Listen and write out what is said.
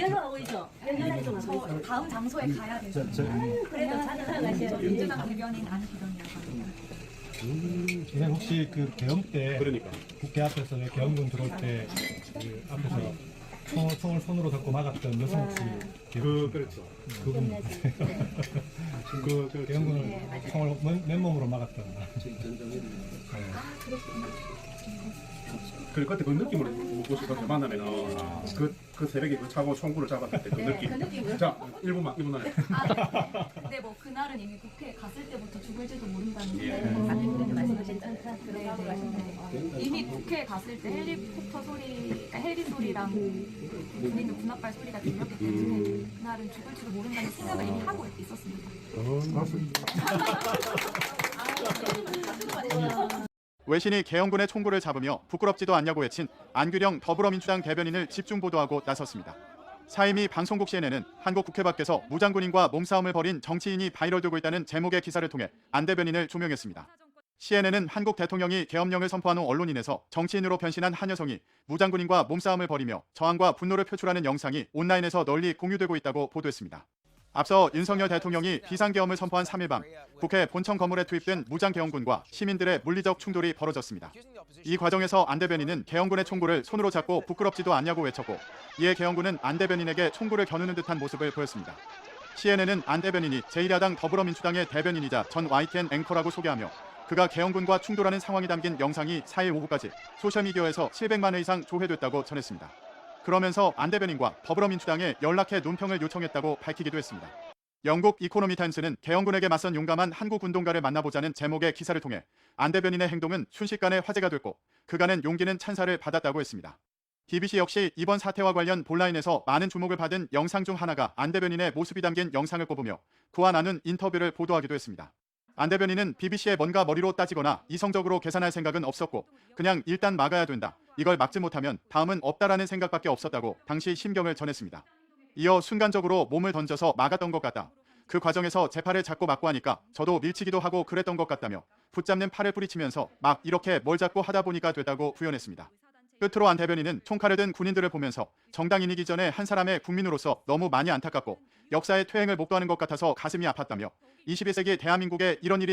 연락 오이죠? 저 다음 장소에 가야 돼서 저, 저, 그래도 찾아가셔야 민주당 대변인 안기동이라고 합니다. 선생님 혹시 그 계엄 때 그러니까. 국회 앞에서 왜 계엄군 들어올 때그 앞에서 총, 총을 손으로 잡고 막았던 여성 혹시 그 그렇죠. 그분 그, 그 계엄군을 총을 맨, 맨몸으로 막았던 그 그때 그 느낌을 묻고 싶었어요. 만나면은 그, 그 새벽에 그 차고 총구를 잡았을 때그 느낌. 그 느낌이요? 자, 1분만 1분 안에. 아, 근데 뭐 그날은 이미 국회에 갔을 때부터 죽을지도 모른다는 데 그렇게 말씀하셨죠? 네, 국회에 갔을 때 헬리콥터 소리, 그러니까 헬기 소리랑 군인들 군합발 소리가 들렸기 때문에 그날은 죽을지도 모른다는 생각을 이미 하고 있었습니다. 외신이 계엄군의 총구를 잡으며 부끄럽지도 않냐고 외친 안규령 더불어민주당 대변인을 집중 보도하고 나섰습니다. 사임이 방송국 CNN은 한국 국회 밖에서 무장군인과 몸싸움을 벌인 정치인이 바이럴 되고 있다는 제목의 기사를 통해 안 대변인을 조명했습니다. CNN은 한국 대통령이 계엄령을 선포한 후 언론인에서 정치인으로 변신한 한 여성이 무장군인과 몸싸움을 벌이며 저항과 분노를 표출하는 영상이 온라인에서 널리 공유되고 있다고 보도했습니다. 앞서 윤석열 대통령이 비상계엄을 선포한 3일 밤 국회 본청 건물에 투입된 무장계엄군과 시민들의 물리적 충돌이 벌어졌습니다. 이 과정에서 안 대변인은 계엄군의 총구를 손으로 잡고 부끄럽지도 않냐고 외쳤고 이에 계엄군은 안 대변인에게 총구를 겨누는 듯한 모습을 보였습니다. CNN은 안 대변인이 제1야당 더불어민주당의 대변인이자 전 YTN 앵커라고 소개하며 그가 계엄군과 충돌하는 상황이 담긴 영상이 4일 오후까지 소셜미디어에서 700만 회 이상 조회됐다고 전했습니다. 그러면서 안 대변인과 더불어민주당에 연락해 논평을 요청했다고 밝히기도 했습니다. 영국 이코노미 타임스는 계엄군에게 맞선 용감한 한국 운동가를 만나보자는 제목의 기사를 통해 안 대변인의 행동은 순식간에 화제가 됐고 그간의 용기는 찬사를 받았다고 했습니다. BBC 역시 이번 사태와 관련 본라인에서 많은 주목을 받은 영상 중 하나가 안 대변인의 모습이 담긴 영상을 꼽으며 그와 나눈 인터뷰를 보도하기도 했습니다. 안 대변인은 BBC에 뭔가 머리로 따지거나 이성적으로 계산할 생각은 없었고 그냥 일단 막아야 된다. 이걸 막지 못하면 다음은 없다라는 생각밖에 없었다고 당시 심경을 전했습니다. 이어 순간적으로 몸을 던져서 막았던 것 같다. 그 과정에서 제 팔을 잡고 막고 하니까 저도 밀치기도 하고 그랬던 것 같다며 붙잡는 팔을 뿌리치면서 막 이렇게 뭘 잡고 하다 보니까 됐다고 부연했습니다. 끝으로 안 대변인은 총칼을 든 군인들을 보면서 정당인이기 전에 한 사람의 국민으로서 너무 많이 안타깝고 역사의 퇴행을 목도하는 것 같아서 가슴이 아팠다며 21세기 대한민국에 이런 일이